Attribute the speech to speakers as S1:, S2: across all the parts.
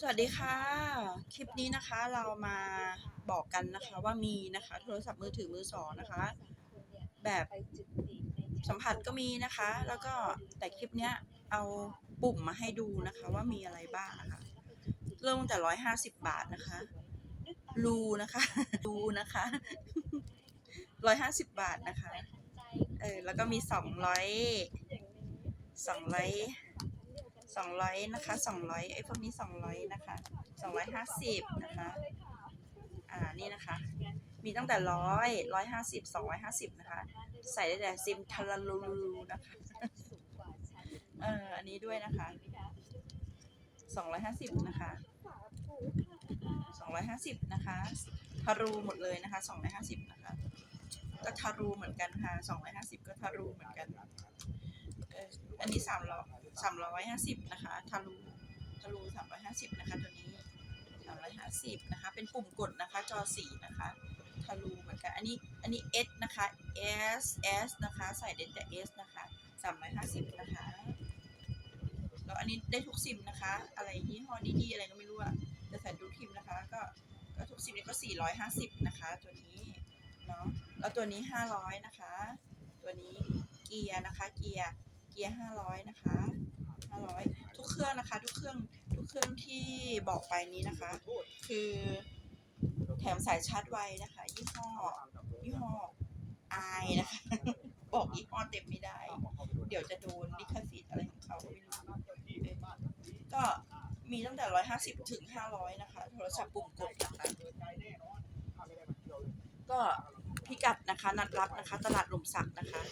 S1: สวัสดีค่ะ คลิปนี้นะคะเรามาบอกกันนะคะว่ามีนะคะโทรศัพท์มือถือมือสองนะคะ แบบสัมผัสก็มีนะคะ แล้วก็แต่คลิปเนี้ยเอาปุ่มมาให้ดูนะคะว่ามีอะไรบ้างนะคะ เริ่มตั้งแต่ร้อยห้าสิบบาทนะคะรูนะคะรูนะคะร้อยห้าสิบบาทนะคะ เออแล้วก็มีสองร้อยสองร้อย สองร้อยนะคะสองร้อยไอ้พวกนี้สองร้อยนะคะสองร้อยห้าสิบนะคะ อ่า นี่นะคะ มีตั้งแต่ร้อยร้อยห้าสิบสองร้อยห้าสิบนะคะ ใส่ได้แต่ซิมทาราลูนะคะ เออ อันนี้ด้วยนะคะสองร้อยห้าสิบนะคะสองร้อยห้าสิบนะคะทารูหมดเลยนะคะสองร้อยห้าสิบนะคะ ก็ทารูเหมือนกันค่ะสองร้อยห้าสิบก็ทารูเหมือนกันเอออันนี้สามร้อย สามร้อยห้าสิบนะคะทารูทารูสามร้อยห้าสิบนะคะตัวนี้สามร้อยห้าสิบนะคะ เป็นปุ่มกดนะคะ จอสีนะคะทารูเหมือนกัน อันนี้อันนี้ S นะคะ S S นะคะ ใส่ได้แต่ S นะคะสามร้อยห้าสิบนะคะแล้วอันนี้ได้ทุกซิมนะคะ อะไรยี่ห้อดีๆอะไรก็ไม่รู้อะจะใส่ทุกซิมนะคะ ก็ก็ทุกซิมนี้ก็สี่ร้อยห้าสิบนะคะ ตัวนี้เนาะแล้วตัวนี้ห้าร้อยนะคะ ตัวนี้เกียร์นะคะเกียร์ เกียร์ห้าร้อยนะคะห้าร้อยทุกเครื่องนะคะ ทุกเครื่องทุกเครื่องที่บอกไปนี้นะคะ คือแถมสายชาร์จไวนะคะ ยี่ห้อยี่ห้อไอนะคะ บอกยี่ห้อเต็มไม่ได้ เดี๋ยวจะโดนลิขสิทธิ์อะไรของเขาไม่รู้ก็มีตั้งแต่ร้อยห้าสิบถึงห้าร้อยนะคะ โทรศัพท์ปุ่มกดนะคะก็พิกัดนะคะ นัดรับนะคะ ตลาดหล่มสักนะคะ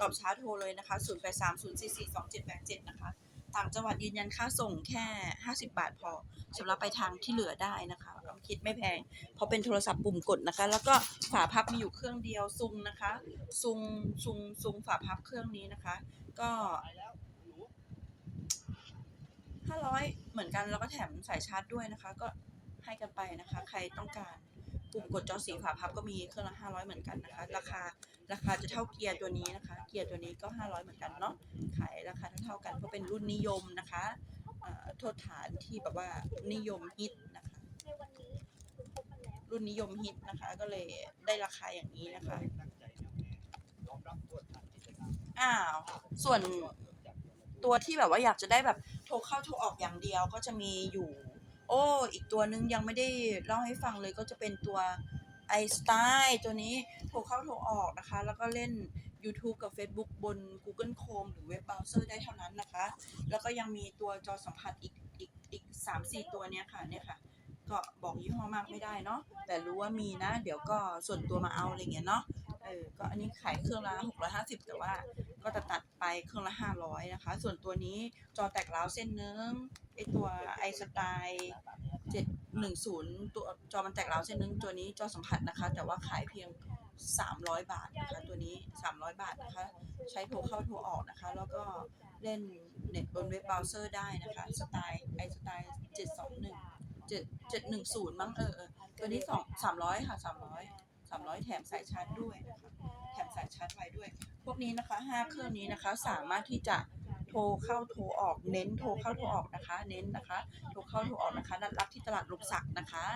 S1: ตอบช้าโทรเลยนะคะ 0 8 3 0 4 4 2 7 8 7 นะคะ ต่างจังหวัดยืนยันค่าส่งแค่ 50 บาทพอสำหรับไปทางที่เหลือได้นะคะคิดไม่แพง เพราะเป็นโทรศัพท์ปุ่มกดนะคะ แล้วก็ฝาพับมีอยู่เครื่องเดียวซุงนะคะ ซุงซุงซุงฝาพับเครื่องนี้นะคะ ก็500เหมือนกันแล้วก็แถมสายชาร์จด้วยนะคะ ก็ให้กันไปนะคะ ใครต้องการปุ่มกดจอสีฝาพับก็มีเครื่องละ500เหมือนกันนะคะ ราคา ราคาจะเท่าเกียร์ตัวนี้นะคะ เกียร์ตัวนี้ก็ 500 เหมือนกันเนาะขายราคาเท่าๆกันเพราะเป็นรุ่นนิยมนะคะโทษฐานที่แบบว่านิยมฮิตนะคะ รุ่นนิยมฮิตนะคะ ก็เลยได้ราคาอย่างนี้นะคะ อ้าว ส่วนตัวที่แบบว่าอยากจะได้แบบโทรเข้าโทรออกอย่างเดียวก็จะมีอยู่ โอ้ อีกตัวนึงยังไม่ได้เล่าให้ฟังเลยก็จะเป็นตัว i s t y l e ตัวนี้โทรเข้าโทรออกนะคะ แล้วก็เล่น YouTube กับ Facebook บน Google Chrome หรือเว็บเบราว์เซอร์ได้เท่านั้นนะคะ แล้วก็ยังมีตัวจอสัมผัสอีกอีกอีกสามสี่ตัวเนี้ยค่ะเนี่ยค่ะ ก็บอกยี่ห้อมากไม่ได้เนาะแต่รู้ว่ามีนะ เดี๋ยวก็ส่วนตัวมาเอาอะไรเงี้ยเนาะเออก็อันนี้ขายเครื่องละ650 แต่ว่าก็จะตัดไปเครื่องละ 500 นะคะ ส่วนตัวนี้จอแตกร้าวเส้นนึงไอตัวไอสไตล์ 710ตัวจอมันแตกร้าวเส้นนึงตัวนี้จอสัมผัสนะคะ แต่ว่าขายเพียง 300 บาทนะคะตัวนี้ 300 บาทนะคะ ใช้โทรเข้าโทรออกนะคะ แล้วก็เล่นเน็ตบนเว็บเบราว์เซอร์ได้นะคะ สไตล์ไอสไตล์721 7 710มั้งเออเออตัวนี้2 300ค่ะ300 300แถมสายชาร์จด้วยนะคะแถมสายชาร์จไว้ด้วย พวกนี้นะคะ5เครื่องนี้นะคะสามารถที่จะ โทรเข้าโทรออกเน้นโทรเข้าโทรออกนะคะ เน้นนะคะ โทรเข้าโทรออกนะคะนัดรับที่ตลาดลมสักนะคะ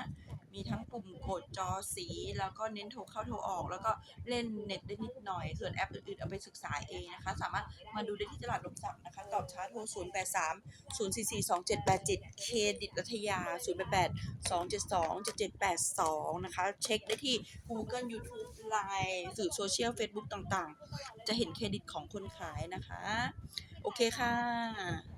S1: มีทั้งปุ่มกดจอสี แล้วก็เน้นโทรเข้าโทรออก แล้วก็เล่นเน็ตได้นิดหน่อย ส่วนแอปอื่นๆเอาไปศึกษาเองนะคะ สามารถมาดูได้ที่ตลาดลมสักนะคะ ตอบช้าโทร 0 8 3 0 4 4 2 7 8 7 เครดิตรัฐยา 0 8 8 2 7 2 7 7 8 2 นะคะ เช็คได้ที่ Google YouTube Line สื่อโซเชียล Facebook ต่างๆ จะเห็นเครดิตของคนขายนะคะ โอเคค่ะ